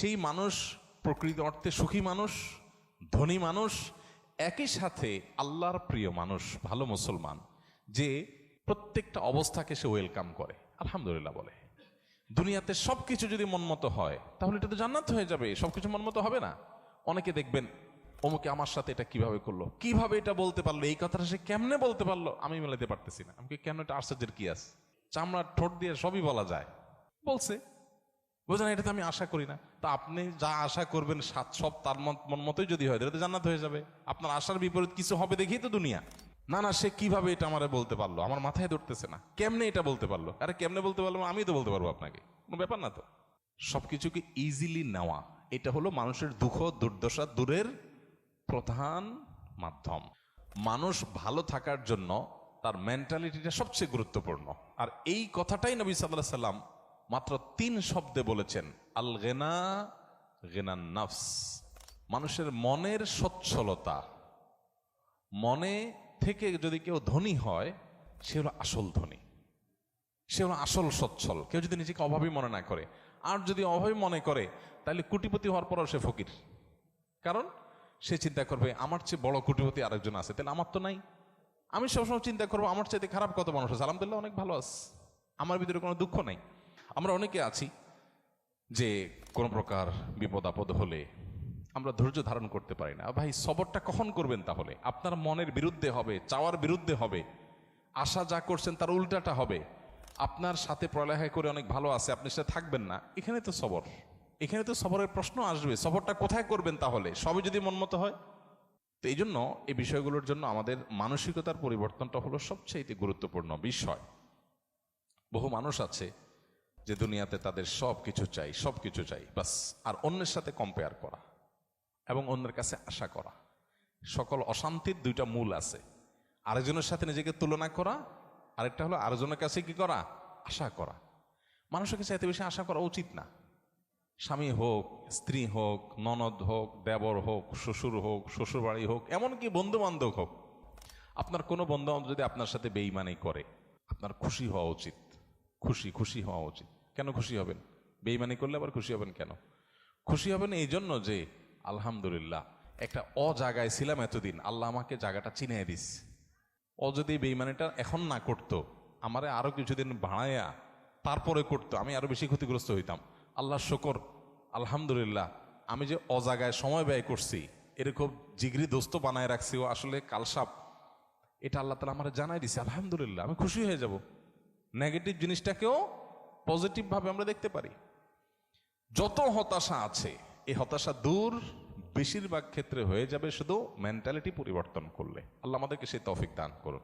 সেই মানুষ, প্রকৃত অর্থে সুখী মানুষ, ধনী মানুষ, একই সাথে আল্লাহর প্রিয় মানুষ, ভালো মুসলমান, যে প্রত্যেকটা অবস্থাকে সে ওয়েলকাম করে, আলহামদুলিল্লাহ বলে। দুনিয়াতে সবকিছু যদি মনমতো হয়, তাহলে এটা তো জান্নাত হয়ে যাবে সব কিছু মনমতো হবে না। অনেকে দেখবেন, অমুকে আমার সাথে এটা কীভাবে করল, কীভাবে এটা বলতে পারল, এই কথাটা সে কেমনে বলতে পারল, আমি মেলাতে পারতেছি না। আমাকে কেন এটা আশ্চর্যের কি আছে? চামড়ার ঠোঁট দিয়ে সবই বলা যায়। বলছে বোঝেন এটা তো আমি আশা করি না। তা আপনি যা আশা করবেন সাত সব তার মন মতোই যদি হয়, তাহলে তো জান্নাত হয়ে যাবে। আপনার আশার বিপরীত কিছু হবে দেখেই তো দুনিয়া। না না, সে কীভাবে এটা আমারে বলতে পারল? আমার মাথায় ধরতেছে না। কেমনে এটা বলতে পারল? আরে, কেমনে বলতে পারল? আমি তো বলতে পারব আপনাকে। কোনো ব্যাপার না তো। সব কিছুকে ইজিলি নেওয়া, এটা হলো মানুষের দুঃখ, দুর্দশা দূরের প্রধান মাধ্যম। মানুষ ভালো থাকার জন্য তার মেন্টালিটিটা সবচেয়ে গুরুত্বপূর্ণ। আর এই কথাটাই নবী সাল্লাহ সাল্লাম মাত্র তিন শব্দে বলেছেন আল গেনা গেনান নাফস। মানুষের মনের সচ্ছলতা। মনে থেকে যদি কেউ ধনী হয়, সে হলো আসল ধনী। সে হলো আসল সচ্ছল। কেউ যদি নিজেকে অভাবী মনে না করে। আর যদি অভাবী মনে করে তাহলে কুটিপতি হওয়ার পরও সে ফকির। কারণ, সে চিন্তা করবে, আমার চেয়ে বড় কুটিপতি আরেকজন আছে। তাহলে আমার তো নাই। আমি সবসময় চিন্তা করব, আমার চাইতে খারাপ কত মানুষ আছে? আলহামদুলিল্লাহ, অনেক ভালো আছে। আমার ভিতরে কোনো দুঃখ নাই। আমরা অনেকে আছি যে কোনো প্রকার বিপদ আপদ হলে আমরা ধৈর্য ধারণ করতে পারি না। ভাই, সবরটা কখন করবেন তাহলে? আপনার মনের বিরুদ্ধে হবে, চাওয়ার বিরুদ্ধে হবে, আশা যা করছেন তার উল্টাটা হবে। আপনার সাথে পড়ালেখা করে অনেক ভালো আছে, আপনি সেটা থাকবেন না। এখানে তো সবর। এখানে তো সবরের প্রশ্ন আসবে, সবরটা কোথায় করবেন তাহলে? সবই যদি মন মনমতো হয়। তো এই জন্য এই বিষয়গুলোর জন্য আমাদের মানসিকতার পরিবর্তনটা হলো সবচেয়ে গুরুত্বপূর্ণ বিষয়। বহু মানুষ আছে যে দুনিয়াতে তাদের সব কিছু চাই সব কিছু চাই বাস আর অন্যের সাথে কম্পেয়ার করা এবং অন্যের কাছে আশা করা। সকল অশান্তির দুইটা মূল আছে। আরেকজনের সাথে নিজেকে তুলনা করা, আরেকটা হলো আরেকজনের কাছে কি করা? আশা করা। মানুষের কাছে এত বেশি আশা করা উচিত না। স্বামী হোক, স্ত্রী হোক, ননদ হোক, দেবর হোক, শ্বশুর হোক, শ্বশুরবাড়ি হোক, এমনকি বন্ধু বান্ধব হোক, আপনার কোনো বন্ধু বান্ধব যদি আপনার সাথে বেইমানি করে, আপনার খুশি হওয়া উচিত। খুশি খুশি হওয়া উচিত। কেন খুশি হবেন? বেইমানি করলে আবার খুশি হবেন কেন? খুশি হবেন এই জন্য যে, আলহামদুলিল্লাহ, একটা অ জায়গায় ছিলাম এতদিন, আল্লাহ আমাকে জায়গাটা চিনিয়ে দিস। ও যদি বেইমানিটা এখন না করতো, আমারে আরও কিছুদিন ভাড়াইয়া তারপরে করতো, আমি আরও বেশি ক্ষতিগ্রস্ত হইতাম। আল্লাহ শকর, আলহামদুলিল্লাহ, আমি যে অজাগায় সময় ব্যয় করছি এরকম জিগরি দোস্ত বানায় রাখছি, ও আসলে কালসাপ। এটা আল্লাহ তালা আমার জানাই দিছে, আলহামদুলিল্লাহ, আমি খুশি হয়ে যাব। নেগেটিভ জিনিসটাকেও পজিটিভ ভাবে আমরা দেখতে পারি। যত হতাশা আছে, এই হতাশা দূর বেশিরভাগ ক্ষেত্রে হয়ে যাবে শুধু মেন্টালিটি পরিবর্তন করলে। আল্লাহ আমাদেরকে সেই তফিক দান করুন।